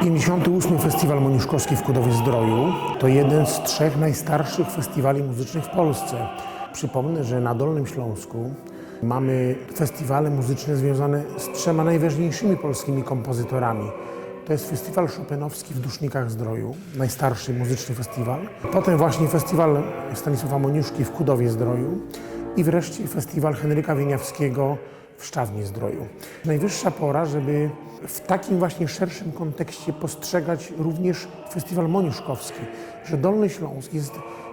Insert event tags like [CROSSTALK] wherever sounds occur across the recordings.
58. Festiwal Moniuszkowski w Kudowie-Zdroju to jeden z trzech najstarszych festiwali muzycznych w Polsce. Przypomnę, że na Dolnym Śląsku mamy festiwale muzyczne związane z trzema najważniejszymi polskimi kompozytorami. To jest festiwal Chopinowski w Dusznikach Zdroju, najstarszy muzyczny festiwal. Potem właśnie festiwal Stanisława Moniuszki w Kudowie-Zdroju i wreszcie festiwal Henryka Wieniawskiego w Szczawnie Zdroju. Najwyższa pora, żeby w takim właśnie szerszym kontekście postrzegać również festiwal moniuszkowski, że Dolny Śląsk jest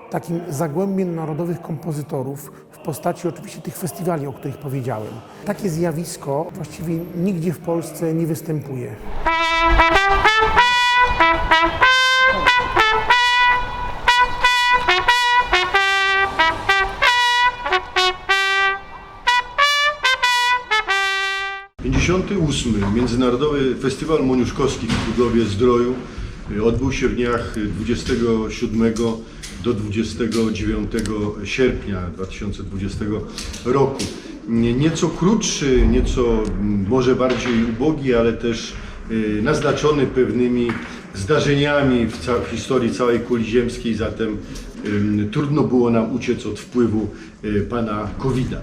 takim zagłębiem narodowych kompozytorów w postaci oczywiście tych festiwali, o których powiedziałem. Takie zjawisko właściwie nigdzie w Polsce nie występuje. 58. Międzynarodowy Festiwal Moniuszkowski w Budowie Zdroju y, odbył się w dniach 27 do 29 sierpnia 2020 roku. Nie- Nieco krótszy, nieco mm, może bardziej ubogi, ale też y, naznaczony pewnymi zdarzeniami w, w historii całej kuli ziemskiej, zatem trudno było nam uciec od wpływu y, pana COVID-a.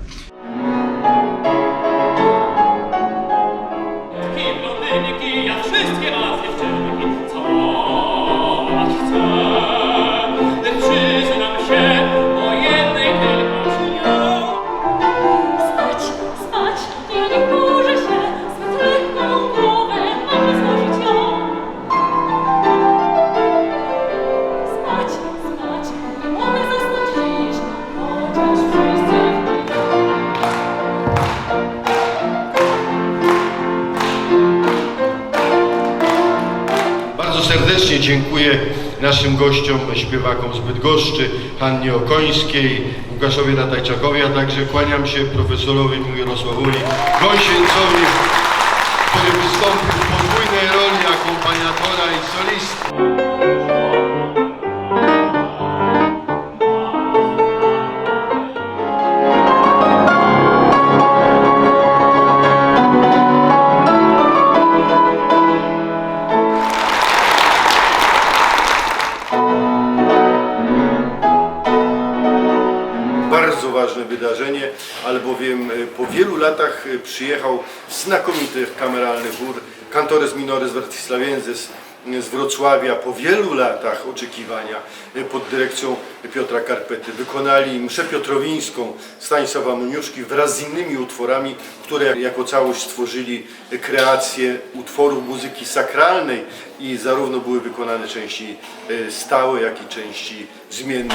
Serdecznie dziękuję naszym gościom, śpiewakom z Bydgoszczy, Hannie Okońskiej, Łukaszowi Ratajczakowi, a także kłaniam się profesorowi Mirosławowi Gąsieńcowi, który wystąpił w podwójnej roli akompaniatora i solisty. Latach e, przyjechał znakomity kameralny chór Cantores Minores Vertislavienses z Wrocławia. Po wielu latach oczekiwania e, pod dyrekcją Piotra Karpety wykonali mszę piotrowińską Stanisława Moniuszki wraz z innymi utworami, które jako całość stworzyli kreację utworów muzyki sakralnej i zarówno były wykonane części e, stałe, jak i części zmienne.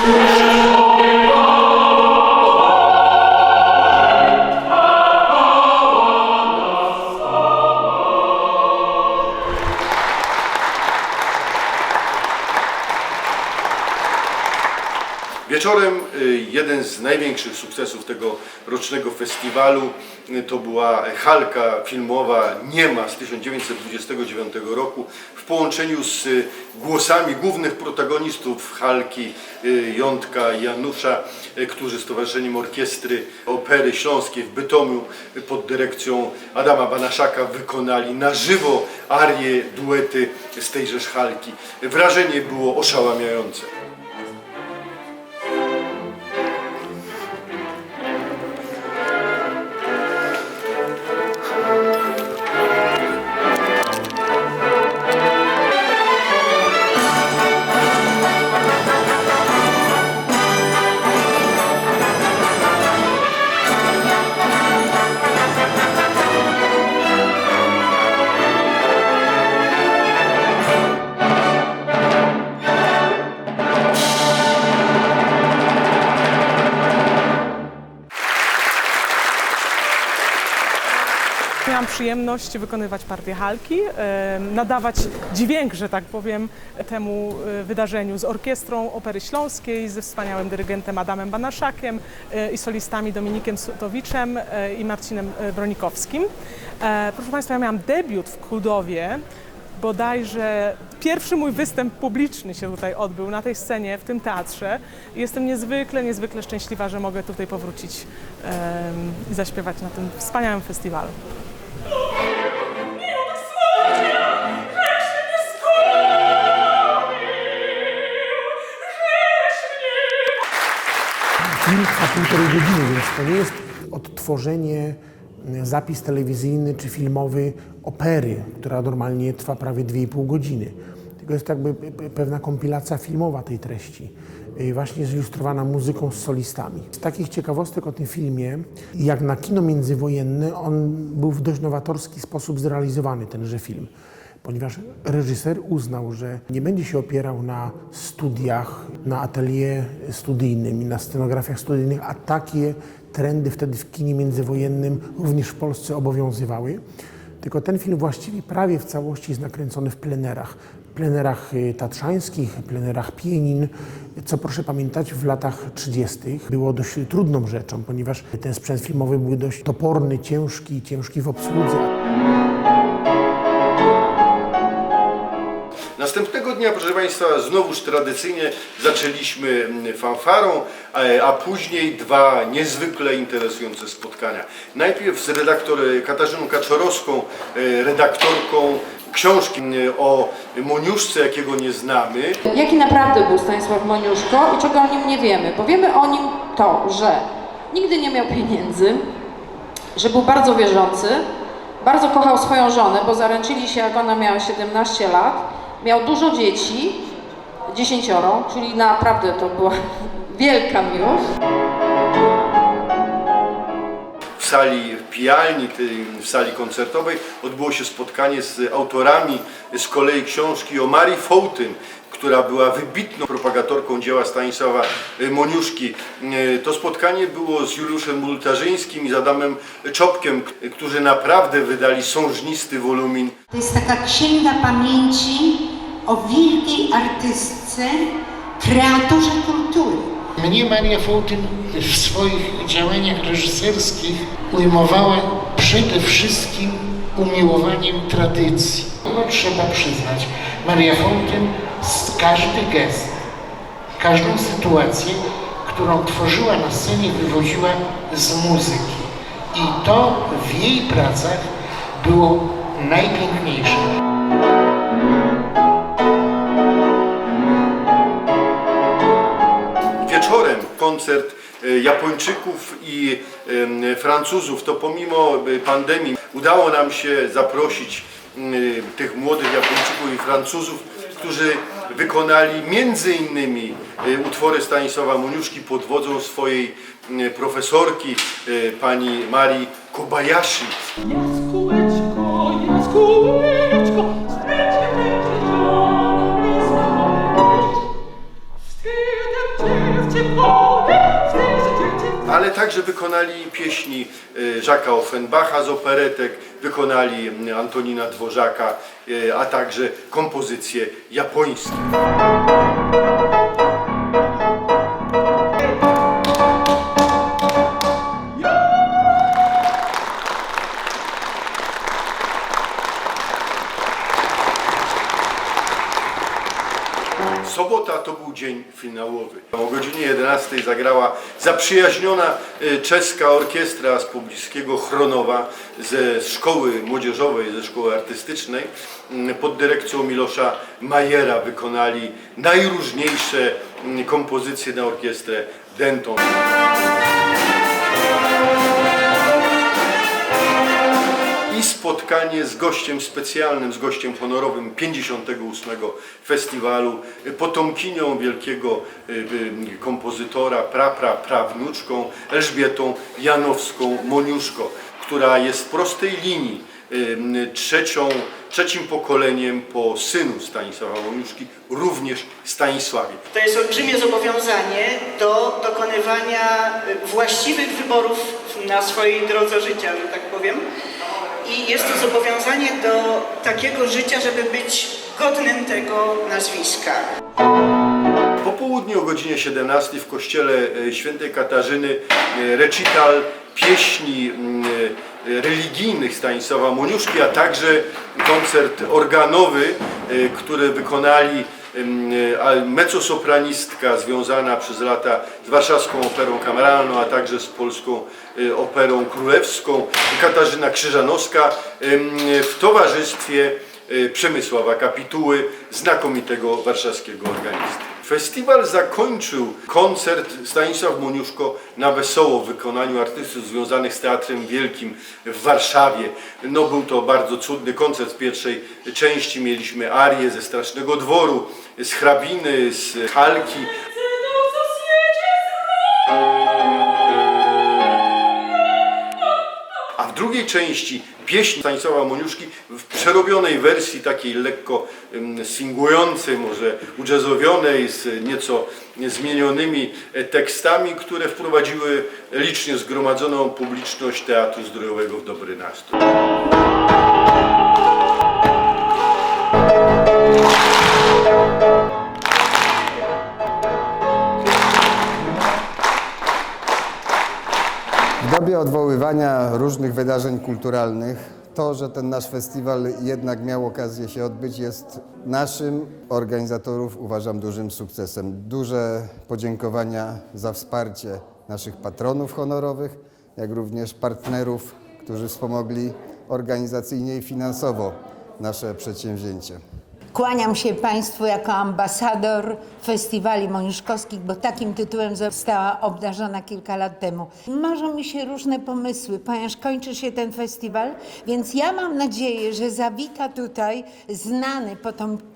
Wieczorem y, jeden z największych sukcesów tego rocznego festiwalu y, to była halka filmowa Niema z 1929 roku w połączeniu z y, głosami głównych protagonistów halki Jątka i Janusza, którzy z Towarzyszeniem Orkiestry Opery Śląskiej w Bytomiu pod dyrekcją Adama Banaszaka wykonali na żywo arie, duety z tejżeż halki. Wrażenie było oszałamiające. Miałam przyjemność wykonywać partię halki, nadawać dźwięk, że tak powiem, temu e, wydarzeniu z orkiestrą Opery Śląskiej, ze wspaniałym dyrygentem Adamem Banaszakiem e, i solistami Dominikiem Sutowiczem e, i Marcinem Bronikowskim. Proszę Państwa, ja miałam debiut w Kudowie, bodajże pierwszy mój występ publiczny się tutaj odbył na tej scenie, w tym teatrze. Jestem niezwykle, niezwykle szczęśliwa, że mogę tutaj powrócić i zaśpiewać na tym wspaniałym festiwalu. Film trwa półtorej godziny, więc to nie jest odtworzenie, y, zapis telewizyjny czy filmowy opery, która normalnie trwa prawie 2,5 godziny. Tylko jest jakby pe- pe- pewna kompilacja filmowa tej treści, y, właśnie zilustrowana muzyką z solistami. Z takich ciekawostek o tym filmie, jak na kino międzywojenne, on był w dość nowatorski sposób zrealizowany, tenże film ponieważ reżyser uznał, że nie będzie się opierał na studiach, na atelier studyjnym na scenografiach studyjnych, a takie trendy wtedy w kinie międzywojennym również w Polsce obowiązywały. Tylko ten film właściwie prawie w całości jest nakręcony w plenerach. Plenerach y, tatrzańskich, plenerach Pienin, co proszę pamiętać w latach 30. było dość trudną rzeczą, ponieważ ten sprzęt filmowy był dość toporny, ciężki, ciężki w obsłudze. Następnego dnia, proszę Państwa, znowuż tradycyjnie zaczęliśmy mm, fanfarą, a- później dwa niezwykle interesujące spotkania. Najpierw z redaktor Katarzyną Kaczorowską, e, redaktorką książki mm, o Moniuszce, jakiego nie znamy. Jaki naprawdę był Stanisław Moniuszko i czego o nim nie wiemy? Bo wiemy o nim to, że nigdy nie miał pieniędzy, że był bardzo wierzący, bardzo kochał swoją żonę, bo zaręczyli się jak ona miała 17 lat, miał dużo dzieci, dziesięcioro, czyli naprawdę to była [LAUGHS] wielka miłość. W sali w pijalni, tej- w sali koncertowej odbyło się spotkanie z autorami z kolei książki o Marii Fołtyn, która była wybitną propagatorką dzieła Stanisława Moniuszki. To spotkanie było z Juliuszem Multarzyńskim i z Adamem Czopkiem, którzy naprawdę wydali sążnisty wolumin To jest taka księga pamięci o wielkiej artystce, kreatorze kultury. Mnie Maria Fołtyn w swoich działaniach reżyserskich ujmowała przede wszystkim umiłowaniem tradycji. No, trzeba przyznać, Maria Fołtyn z każdy gest, każdą sytuację, którą tworzyła na scenie, wywoziła z muzyki. I to w jej pracach było najpiękniejsze. Koncert e, Japończyków i Francuzów, to pomimo e, pandemii udało nam się zaprosić tych młodych Japończyków i Francuzów, którzy wykonali między innymi e, utwory Stanisława Moniuszki pod wodzą swojej profesorki pani Marii Kobayashi. Jaskółeczko, jaskółeczko, także wykonali pieśni e, Żaka Offenbacha z operetek, wykonali m, Antonina Dworzaka, e, a także kompozycje japońskie. Sobota to był dzień finałowy. O godzinie 11 zagrała zaprzyjaźniona e, czeska orkiestra z pobliskiego Chronowa ze szkoły młodzieżowej, ze szkoły artystycznej m, pod dyrekcją Milosza Majera wykonali najróżniejsze m, kompozycje na orkiestrę Denton. I spotkanie z gościem specjalnym, z gościem honorowym 58. festiwalu, y, potomkinią wielkiego y, y, kompozytora, prapra, prawnuczką Elżbietą Janowską Moniuszko, która jest w prostej linii trzecią, trzecim pokoleniem po synu Stanisława Moniuszki, również Stanisławie. To jest olbrzymie zobowiązanie do dokonywania właściwych wyborów na swojej drodze życia, że tak powiem. I jest to zobowiązanie do takiego życia, żeby być godnym tego nazwiska. Po południu o godzinie 17 w kościele e, świętej Katarzyny e, recital pieśni mm, e, religijnych Stanisława Moniuszki, a także koncert organowy, który wykonali mezzosopranistka związana przez lata z warszawską operą kameralną, a także z polską e, operą królewską Katarzyna Krzyżanowska w towarzystwie e, Przemysława Kapituły, znakomitego warszawskiego organisty. Festiwal zakończył koncert Stanisław Moniuszko na wesoło w wykonaniu artystów związanych z Teatrem Wielkim w Warszawie. No był to bardzo cudny koncert w pierwszej części. Mieliśmy arię ze Strasznego Dworu, z Hrabiny, z Halki. A w drugiej części pieśń Stanisława Moniuszki w przerobionej wersji, takiej lekko ym, swingującej, może ujazzowionej, z nieco zmienionymi e, tekstami, które wprowadziły licznie zgromadzoną publiczność Teatru Zdrojowego w dobry nastrój. W dobie odwoływania różnych wydarzeń kulturalnych, to, że ten nasz festiwal jednak miał okazję się odbyć, jest naszym organizatorów, uważam, dużym sukcesem. Duże podziękowania za wsparcie naszych patronów honorowych, jak również partnerów, którzy wspomogli organizacyjnie i finansowo nasze przedsięwzięcie. Kłaniam się Państwu jako ambasador festiwali moniuszkowskich, bo takim tytułem została obdarzona kilka lat temu. Marzą mi się różne pomysły, ponieważ kończy się ten festiwal, więc ja mam nadzieję, że zawita tutaj znany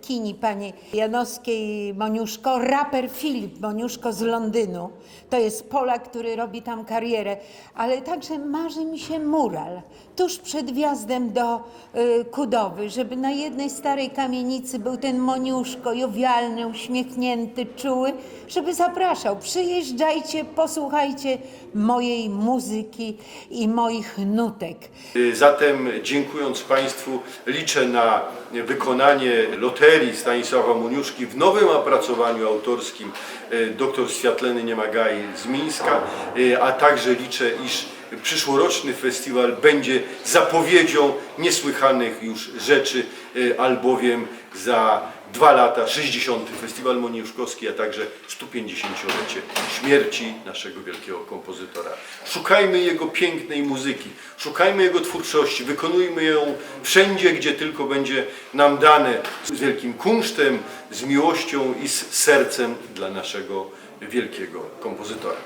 potomkini pani Janowskiej Moniuszko, raper Filip Moniuszko z Londynu. To jest Polak, który robi tam karierę, ale także marzy mi się mural tuż przed wjazdem do y, Kudowy, żeby na jednej starej kamienicy był ten Moniuszko, jowialny, uśmiechnięty, czuły, żeby zapraszał. Przyjeżdżajcie, posłuchajcie mojej muzyki i moich nutek. Y, Zatem dziękując Państwu liczę na wykonanie loterii Stanisława Moniuszki w nowym opracowaniu autorskim y, dr Światleny Niemagai z Mińska, y, a także liczę, iż przyszłoroczny festiwal będzie zapowiedzią niesłychanych już rzeczy, y, albowiem za dwa lata 60. Festiwal Moniuszkowski, a także 150-lecie śmierci naszego wielkiego kompozytora. Szukajmy jego pięknej muzyki, szukajmy jego twórczości, wykonujmy ją wszędzie, gdzie tylko będzie nam dane, z wielkim kunsztem, z miłością i z sercem dla naszego wielkiego kompozytora.